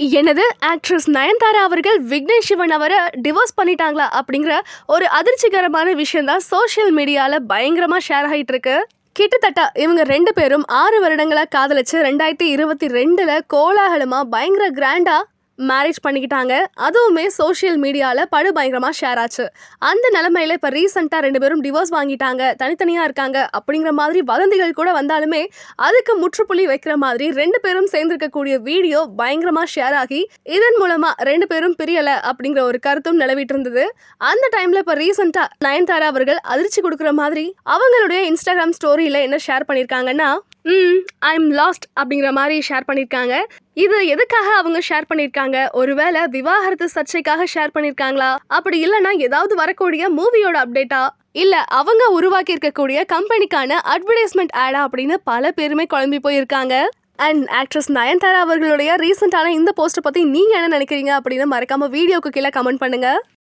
எனது ஆக்ட்ரஸ் நயன்தாரா அவர்கள் விக்னேஷ் சிவன் அவரை டிவோர்ஸ் பண்ணிட்டாங்களா அப்படிங்கிற ஒரு அதிர்ச்சிகரமான விஷயம் தான் சோஷியல் மீடியாவில் பயங்கரமாக ஷேர் ஆகிட்டு இருக்கு. கிட்டத்தட்ட இவங்க ரெண்டு பேரும் ஆறு வருடங்களாக காதலிச்சு ரெண்டாயிரத்தி இருபத்தி ரெண்டில் கோலாகலமாக பயங்கர கிராண்டாக மேரேஜ் பண்ணிக்கிட்டாங்க. அதுவுமே சோஷியல் மீடியாவில் படு பயங்கரமாக ஷேர் ஆச்சு. அந்த நிலமையில இப்போ ரீசெண்டாக ரெண்டு பேரும் டிவோர்ஸ் வாங்கிட்டாங்க. தனித்தனியாக இருக்காங்க. அப்படிங்கிற மாதிரி வதந்திகள் கூட வந்தாலுமே அதுக்கு முற்றுப்புள்ளி வைக்கிற மாதிரி ரெண்டு பேரும் சேர்ந்திருக்கக்கூடிய வீடியோ பயங்கரமாக ஷேர் ஆகி இதன் மூலமாக ரெண்டு பேரும் பிரியலை அப்படிங்கிற ஒரு கருத்தும் நிலவிட்டு இருந்தது. அந்த டைமில் இப்போ ரீசெண்டாக நயன்தாரா அவர்கள் அதிர்ச்சி கொடுக்குற மாதிரி அவங்களுடைய இன்ஸ்டாகிராம் ஸ்டோரியில் என்ன ஷேர் பண்ணியிருக்காங்கன்னா ம் ஐ எம் லாஸ்ட் அப்படிங்கிற மாதிரி ஷேர் பண்ணியிருக்காங்க இது எதுக்காக அவங்க ஷேர் பண்ணியிருக்காங்க ஒருவேளை விவாகரத்து சர்ச்சைக்காக ஷேர் பண்ணியிருக்காங்களா அப்படி இல்லைன்னா ஏதாவது வரக்கூடிய மூவியோட அப்டேட்டா இல்லை அவங்க உருவாக்கி இருக்கக்கூடிய கம்பெனிக்கான அட்வர்டைஸ்மெண்ட் ஆடா அப்படின்னு பல பேருமே குழம்பி போயிருக்காங்க. அண்ட் ஆக்ட்ரஸ் நயன்தாரா அவர்களுடைய ரீசெண்டான இந்த போஸ்ட்டை பற்றி நீங்கள் என்ன நினைக்கிறீங்க? அப்படின்னு மறக்காமல் வீடியோக்கு கீழே கமெண்ட் பண்ணுங்கள்